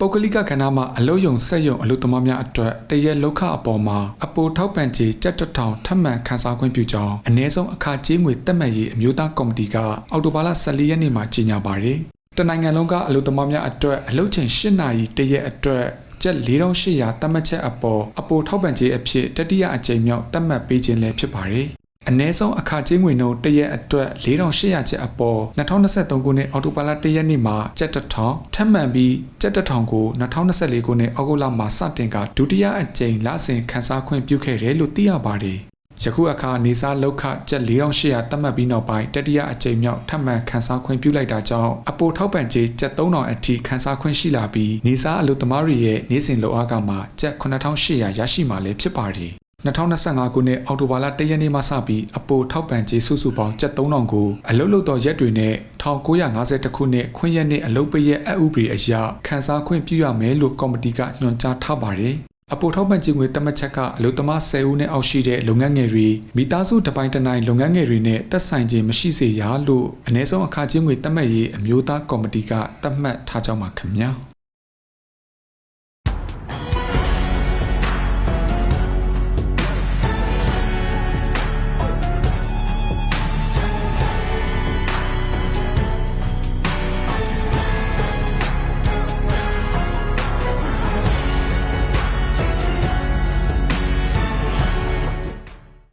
ပုဂ္ဂလိကကဏ္ဍမှာအလုတ်ယုံဆက်ယုံအလုသမားများအတွက်တရက်လောက်ခအပေါ်မှာအပိုထောက်ပံ့ကြေးကြက်တစ်ထောင်ထပ်မံခန်းစားခွင့်ပြုကြောင်းအ ਨੇ ဆုံးအခါကြေးငွေတက်မှတ်ရေးအမျိုးသားကော်မတီကအောက်တိုဘာလ14ရက်နေ့မှာကြေညာပါတယ်။တနိုင်ငံလုံးကအလုသမားများအတွက်အလုတ်ချိန်8နာရီတရက်အတွက်ကျပ်4800တတ်မှတ်ချက်အပေါ်အပိုထောက်ပံ့ကြေးအဖြစ်တတိယအကြိမ်မြောက်တတ်မှတ်ပေးခြင်းလည်းဖြစ်ပါတယ်။ အ ਨੇ ဆုံးအခါချင်းငွေနှုန်းတရက်အတွက်4800ကျပ်အပေါ်2023ခုနှစ်အောက်တိုဘာလ1ရက်နေ့မှာကျပ်တစ်ထောင်ထပ်မံပြီးကျပ်တစ်ထောင်ကို2024ခုနှစ်အောက်တိုဘာလမှာစတင်ကဒုတိယအကြိမ်လစဉ်ခန်းစားခွင့်ပြုခဲ့တယ်လို့သိရပါတယ်။ယခုအခါနေစားလောက်ခကျပ်4800တတ်မှတ်ပြီးနောက်ပိုင်းတတိယအကြိမ်မြောက်ထပ်မံခန်းစားခွင့်ပြုလိုက်တာကြောင့်အပိုထောက်ပံ့ကြေးကျပ်3000အထိခန်းစားခွင့်ရှိလာပြီးနေစားအလုပ်သမားတွေရဲ့နေ့စဉ်လုပ်အားကမှာကျပ်9800ရရှိမှလည်းဖြစ်ပါတယ်။ 2025ခုနှစ်အောက်တိုဘာလ1ရက်နေ့မှစပြီးအပိုထောက်ပံ့ကြေးစုစုပေါင်းကျပ်3000ကိုအလုတ်လုတ်သောရက်တွေနဲ့1950ခုနှစ်ခွင့်ရက်နေ့အလုတ်ပရက်အဥပဒေအရခန်းစားခွင့်ပြုရမယ်လို့ကော်မတီကညွှန်ကြားထားပါတယ်။အပိုထောက်ပံ့ကြေးငွေတမတ်ချက်ကအလုတ်သမား10ဦးနဲ့အောက်ရှိတဲ့လုပ်ငန်းငယ်တွေမိသားစုတစ်ပိုင်းတစ်နိုင်လုပ်ငန်းငယ်တွေနဲ့သက်ဆိုင်ခြင်းမရှိစေရလို့အ ਨੇ ဆုံးအခကြေးငွေတတ်မှတ်ရေးအမျိုးသားကော်မတီကတတ်မှတ်ထားကြောင်းပါခင်ဗျာ။